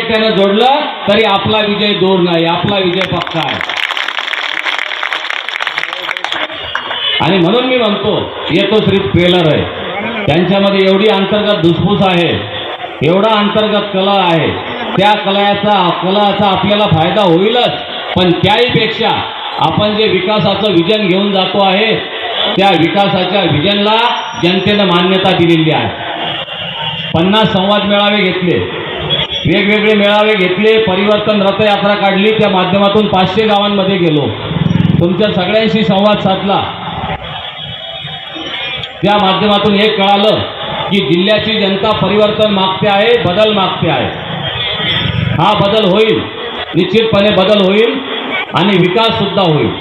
टक्क्यानं जोडलं तरी आपला विजय दूर नाही आपला विजय पक्का आहे. आणि म्हणून मी म्हणतो येतो श्री ट्रेलर आहे. त्यांच्यामध्ये एवढी अंतर्गत धुसफूस आहे एवढा अंतर्गत कला आहे. त्या कलाचा कलाचा आपल्याला फायदा होईलच पण त्याहीपेक्षा आपण जे विकासाचं विजन घेऊन जातो आहे त्या विकासाच्या विजनला जनतेनं मान्यता दिलेली आहे. पन्नास संवाद मेळावे घेतले. वेगवेगळे मेळावे घेतले परिवर्तन रथयात्रा काढली त्या माध्यमातून पाचशे गावांमध्ये गेलो. तुमच्या सगळ्यांशी संवाद साधला. त्या माध्यमातून हे कळालं की जिल्ह्याची जनता परिवर्तन मागते आहे बदल मागते आहे. हा बदल होईल. निश्चितपणे बदल होईल आणि विकास सुद्धा होईल.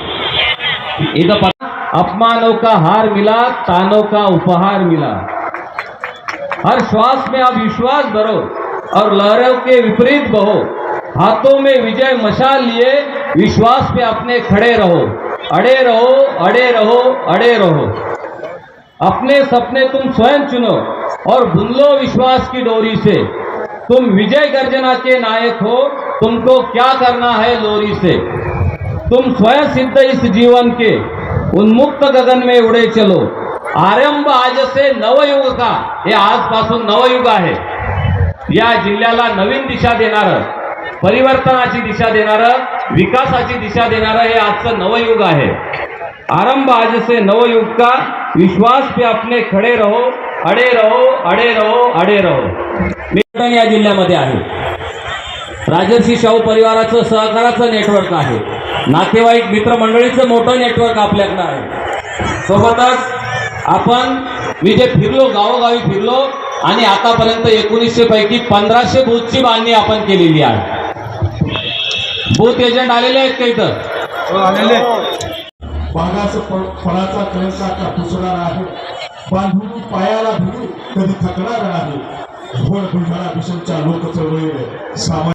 इथं अपमानों का हार मिला तानों का उपहार मिला. हर श्वास में आप विश्वास भरो और लहरों के विपरीत बहो। हाथों में विजय मशाल लिए, विश्वास पे अपने खड़े रहो। अड़े रहो अड़े रहो अड़े रहो। अपने सपने तुम स्वयं चुनो और बुन लो विश्वास की डोरी से। तुम विजय गर्जना के नायक हो, तुमको क्या करना है लोरी से? तुम स्वयं सिद्ध इस जीवन के उन्मुक्त गगन में उड़े चलो। आरंभ आज से नवयुग का हे आजपासून नवयुग आहे। या जिल्ह्याला नवीन दिशा देणारं परिवर्तनाची दिशा देणारं विकासाची दिशा देणारं हे आजचं नवयुग आहे. आरंभ आज से नवयुग का विश्वास पे आपले खडे रहो अडे रहो अडे रहो अडे रहो. मी या जिल्ह्यामध्ये आहे. राजर्षी शाहू परिवाराचं सहकाराचं नेटवर्क आहे. नातेवाईक मित्रमंडळीचं मोठं नेटवर्क आपल्याकडं आहे. सोबतच आपण मी जे फिरलो गावोगावी फिरलो आणि आतापर्यंत एकोणीसशे पैकी पंधराशे बूथची बांधणी आपण केलेली आहे. बूथ एजंट आलेले आहेत का इथं? बागाचं फ- फळाचा कळसा का पुसणार आहे. बांधून पायाला भिडू कधी थकणार नाही. मिशनच्या लोक चळवळीने सामान्य